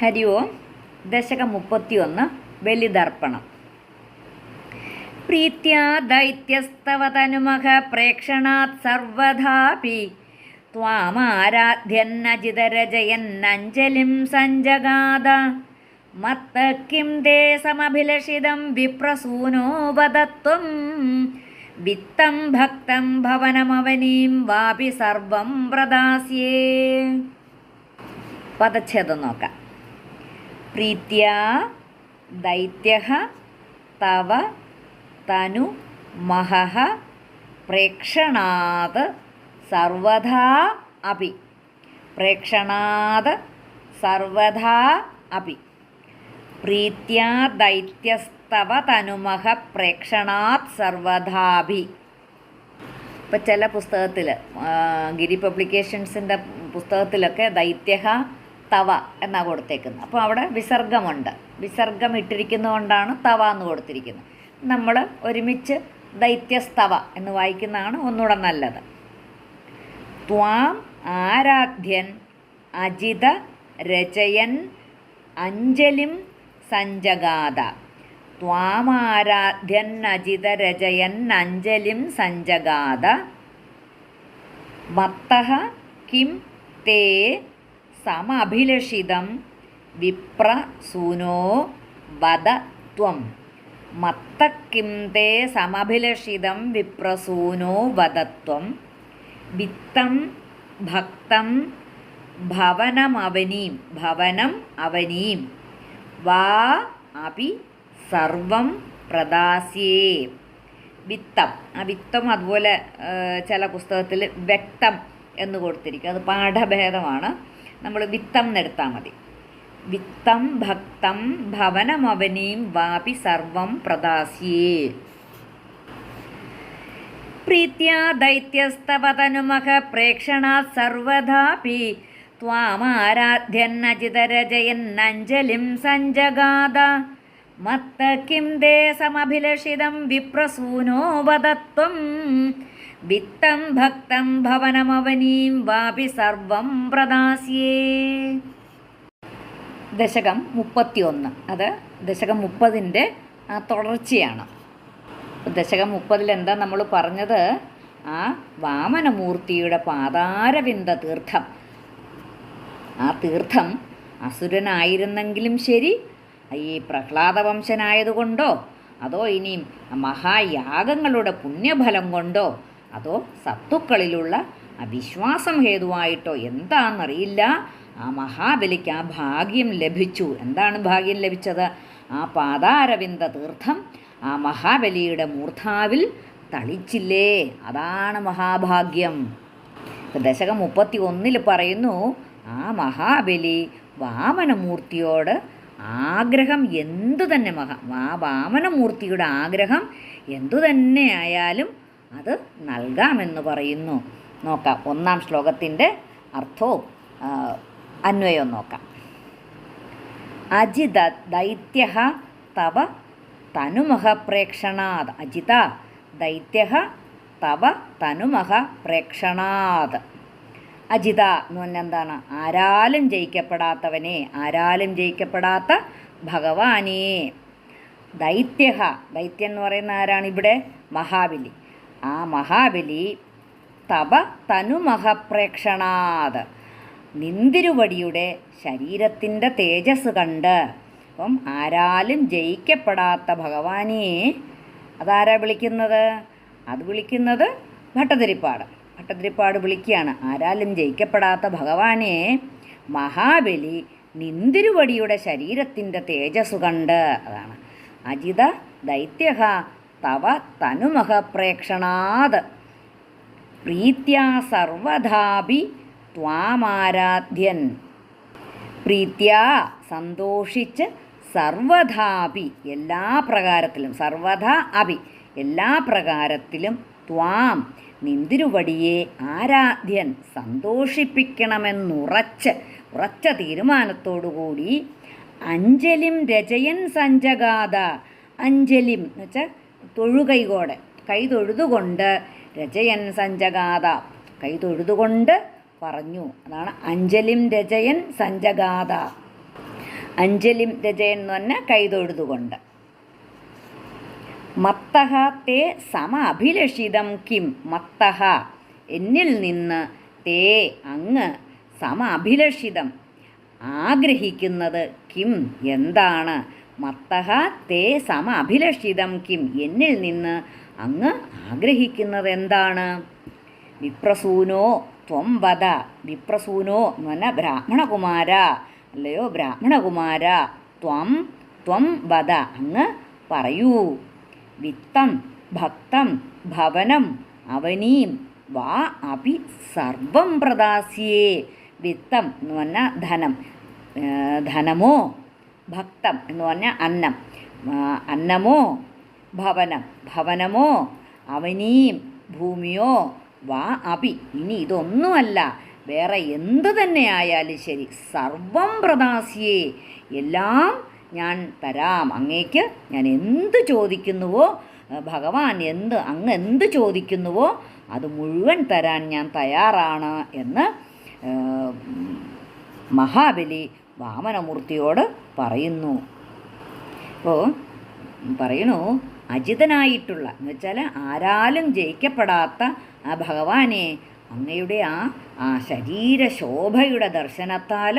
ഹരി ഓം ദശകം മുപ്പത്തിയൊന്ന് ബലിതർപ്പണം. പ്രീത്യാ ദൈത്യസ്തവ തനുമഖ പ്രേക്ഷണാത് സർവധാപി. ത്വാമാരാധ്യന്നജിതരജയന്നഞ്ജലിം സഞ്ജഗാത. മത്ത കിം തേ സമഭിലഷിതം വിപ്രസൂനോപദത്വം വിത്തം ഭക്തം ഭവനമവനീം വാപി സർവം പ്രദാസ്യേ പദച്ഛേദം നോക്കാം. പ്രീത്യാ ദൈത്യ തവ തനു മഹഃ പ്രേക്ഷണാത് സർവഥാ അപി. പ്രേക്ഷണാത് സർവഥാ അപി. പ്രീത്യാ ദൈത്യസ്തവ തനുമഹ പ്രേക്ഷണാത് സർവഥാഭി ഇപ്പം ചില പുസ്തകത്തിൽ ഗിരി പബ്ലിക്കേഷൻസിന്റെ പുസ്തകത്തിലൊക്കെ ദൈത്യഹ തവ എന്നാണ് കൊടുത്തേക്കുന്നത്. അപ്പോൾ അവിടെ വിസർഗമുണ്ട്. വിസർഗം ഇട്ടിരിക്കുന്നതുകൊണ്ടാണ് തവ എന്ന് കൊടുത്തിരിക്കുന്നത്. നമ്മൾ ഒരുമിച്ച് ദൈത്യസ്തവ എന്ന് വായിക്കുന്നതാണ് ഒന്നുകൂടെ നല്ലത്. ത്വാം ആരാധ്യൻ അജിത രചയൻ അഞ്ജലിം സഞ്ജഗാത ത്വാമാരാധ്യൻ അജിത രചയൻ അഞ്ജലിം സഞ്ജഗാത മത്തഹ കിം തേ സമഭിലഷിതം വിപ്രസൂനോ വദ ത്വം. മത്ത കിം തേ സമഭിലഷിതം വിപ്രസൂനോ വദത്വം വിത്തം ഭക്തം ഭവനമവനീം ഭവനം അവനീം. വാ അപി സർവം പ്രദാസ്യേ. വിത്തം. ആ വിത്തം അതുപോലെ ചില പുസ്തകത്തിൽ വ്യക്തം എന്ന് കൊടുത്തിരിക്കും. അത് പാഠഭേദമാണ്. നമ്മൾ വിത്തം എന്നെടുത്താൽ മതി. വിത്തം ഭക്തം ഭവനമവനീം വാപി സർവം പ്രദാസ്യേ. പ്രീത്യാ ദൈത്യസ്തവതനുമഹ പ്രേക്ഷണാത് സർവഥാപി ത്വാമാരാധ്യന്നജിതരജയന്നഞ്ജലിം സഞ്ജഗാത മത്ത വിപ്രസൂനോ വദത്വം. വിത്തം ഭക്തം ഭവനമവനീം വാപി സർവം പ്രദാസ്യേ. ദശകം മുപ്പത്തിയൊന്ന്. അത് ദശകം മുപ്പതിന്റെ തുടർച്ചയാണ്. ദശകം മുപ്പതിൽ എന്താ നമ്മൾ പറഞ്ഞത്? ആ വാമനമൂർത്തിയുടെ പാതാരവിന്ദ തീർത്ഥം. ആ തീർത്ഥം അസുരനായിരുന്നെങ്കിലും ശരി ഈ പ്രഹ്ലാദവംശനായതുകൊണ്ടോ? അതോ ഇനിയും മഹായാഗങ്ങളുടെ പുണ്യഫലം കൊണ്ടോ? അതോ സത്തുക്കളിലുള്ള അവിശ്വാസം ഹേതുവായിട്ടോ? എന്താണെന്നറിയില്ല ആ മഹാബലിക്ക് ആ ഭാഗ്യം ലഭിച്ചു. എന്താണ് ഭാഗ്യം ലഭിച്ചത്? ആ പാതാരവിന്ദ തീർത്ഥം ആ മഹാബലിയുടെ മൂർധാവിൽ തളിച്ചില്ലേ? അതാണ് മഹാഭാഗ്യം. ദശകം മുപ്പത്തി ഒന്നിൽ പറയുന്നു ആ മഹാബലി വാമനമൂർത്തിയോട് ആഗ്രഹം എന്തു തന്നെ മഹാ ആ വാമനമൂർത്തിയുടെ ആഗ്രഹം എന്തു തന്നെ ആയാലും അത് നൽകാമെന്ന് പറയുന്നു. നോക്കാം ഒന്നാം ശ്ലോകത്തിന്റെ അർത്ഥവും അന്വയവും നോക്കാം. അജിത ദൈത്യ തവ തനുമഹ പ്രേക്ഷണാത്. അജിത ദൈത്യ തവ തനുമഹ പ്രേക്ഷണാത്. അജിത എന്ന് പറഞ്ഞാൽ എന്താണ്? ആരാലും ജയിക്കപ്പെടാത്തവനെ ആരാലും ജയിക്കപ്പെടാത്ത ഭഗവാനേ. ദൈത്യ ദൈത്യം എന്ന് പറയുന്ന ആരാണ് ഇവിടെ? മഹാബലി. ആ മഹാബലി തപ തനുമഹപ്രേക്ഷണാത് നിന്തിരുവടിയുടെ ശരീരത്തിന്റെ തേജസ് കണ്ട് അപ്പം ആരാലും ജയിക്കപ്പെടാത്ത ഭഗവാനെ. അതാരാ വിളിക്കുന്നത്? അത് വിളിക്കുന്നത് ഭട്ടതിരിപ്പാട്. ഭട്ടതിരിപ്പാട് വിളിക്കുകയാണ്. ആരാലും ജയിക്കപ്പെടാത്ത ഭഗവാനെ മഹാബലി നിന്തിരുവടിയുടെ ശരീരത്തിന്റെ തേജസ് കണ്ട് അതാണ്. അജിത ദൈത്യ തവ തനുമഹ പ്രേക്ഷണാത്. പ്രീത്യാ സർവധാപി ത്വാമാരാധ്യൻ. പ്രീത്യാ സന്തോഷിച്ച് സർവധാപി എല്ലാ പ്രകാരത്തിലും സർവധ അപി എല്ലാ പ്രകാരത്തിലും ത്വാം നിന്തിരുവടിയെ ആരാധ്യൻ സന്തോഷിപ്പിക്കണമെന്നുറച്ച് ഉറച്ച തീരുമാനത്തോടുകൂടി അഞ്ജലിം രചയൻ സഞ്ജഗാത അഞ്ജലിം എന്ന് വെച്ചാൽ തൊഴുകൈകോടെ കൈ തൊഴുതുകൊണ്ട് രചയൻ സഞ്ജഗാത കൈ തൊഴുതുകൊണ്ട് പറഞ്ഞു. അതാണ് അഞ്ജലിം രചയൻ സഞ്ജഗാത അഞ്ജലിം രചയൻ എന്ന് പറഞ്ഞാൽ കൈതൊഴുതുകൊണ്ട് മത്തഹ തേ സമ അഭിലഷിതം കിം മത്തഹ? എന്നിൽ നിന്ന് തേ അങ്ങ് സമ അഭിലഷിതം ആഗ്രഹിക്കുന്നത് കിം എന്താണ്? മത്തഹ തേ സമ അഭിലഷിതം കിം എന്നിൽ നിന്ന് അങ്ങ് ആഗ്രഹിക്കുന്നത് എന്താണ്? വിപ്രസൂനോ ത്വം വദ. വിപ്രസൂനോ എന്ന് ബ്രാഹ്മണകുമാര. അല്ലയോ ബ്രാഹ്മണകുമാര. ത്വം ത്വം വദ. അങ്ങ് പറയൂ. വിത്തം ഭക്തം ഭവനം അവനീം വാ അപി സർവം പ്രദാസ്യേ. വിത്തം എന്ന് പറഞ്ഞാൽ ധനം. ധനമോ ഭക്തം എന്ന് പറഞ്ഞാൽ അന്നം. അന്നമോ ഭവനം. ഭവനമോ അവനീം ഭൂമിയോ വാ അപി. ഇനി ഇതൊന്നുമല്ല. വേറെ എന്ത് തന്നെ ആയാലും ശരി. സർവം പ്രദാസ്യേ. എല്ലാം ഞാൻ തരാം. അങ്ങേക്ക് ഞാൻ എന്ത് ചോദിക്കുന്നുവോ ഭഗവാൻ എന്ത് അങ്ങ് എന്ത് ചോദിക്കുന്നുവോ അത് മുഴുവൻ തരാൻ ഞാൻ തയ്യാറാണ് എന്ന് മഹാബലി വാമനമൂർത്തിയോട് പറയുന്നു. അപ്പോൾ പറയണു അജിതനായിട്ടുള്ള എന്ന് വെച്ചാൽ ആരാലും ജയിക്കപ്പെടാത്ത ആ ഭഗവാനെ അങ്ങയുടെ ആ ആ ശരീരശോഭയുടെ ദർശനത്താൽ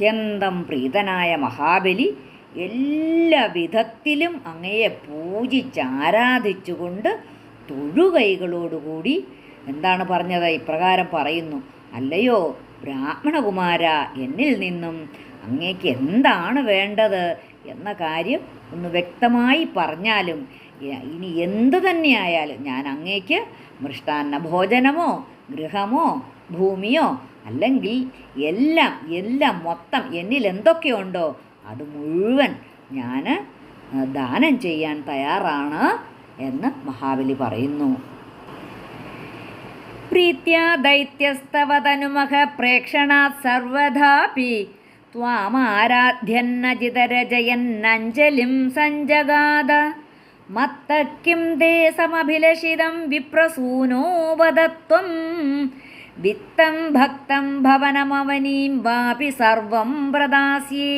അത്യന്തം പ്രീതനായ മഹാബലി എല്ലാ വിധത്തിലും അങ്ങയെ പൂജിച്ച് ആരാധിച്ചുകൊണ്ട് തൊഴുകൈകളോടുകൂടി എന്താണ് പറഞ്ഞത്? ഇപ്രകാരം പറയുന്നു അല്ലയോ ബ്രാഹ്മണകുമാര എന്നിൽ നിന്നും അങ്ങേക്ക് എന്താണ് വേണ്ടത്? എന്ന കാര്യം ഒന്ന് വ്യക്തമായി പറഞ്ഞാലും ഇനി എന്ത് തന്നെയായാലും ഞാൻ അങ്ങേക്ക് മൃഷ്ടാന്ന ഭോജനമോ ഗൃഹമോ ഭൂമിയോ അല്ലെങ്കിൽ എല്ലാം എല്ലാം മൊത്തം എന്നിൽ എന്തൊക്കെയുണ്ടോ അത് മുഴുവൻ ഞാൻ ദാനം ചെയ്യാൻ തയ്യാറാണ് എന്ന് മഹാബലി പറയുന്നു. പ്രീത്യാ ദൈത്യസ്തവതനുമഹ പ്രേക്ഷണാത് സർവധാപി. ത്വാമാരാധ്യന്നജിതരജയന്നഞ്ജലിം സഞ്ജഗാത മത്തക്കിം തേ സമഭിലഷിതം വിപ്രസൂനോ വദത്വം വിത്തം ഭക്തം ഭവനമവനീം വാപി സർവം പ്രദാസ്യേ.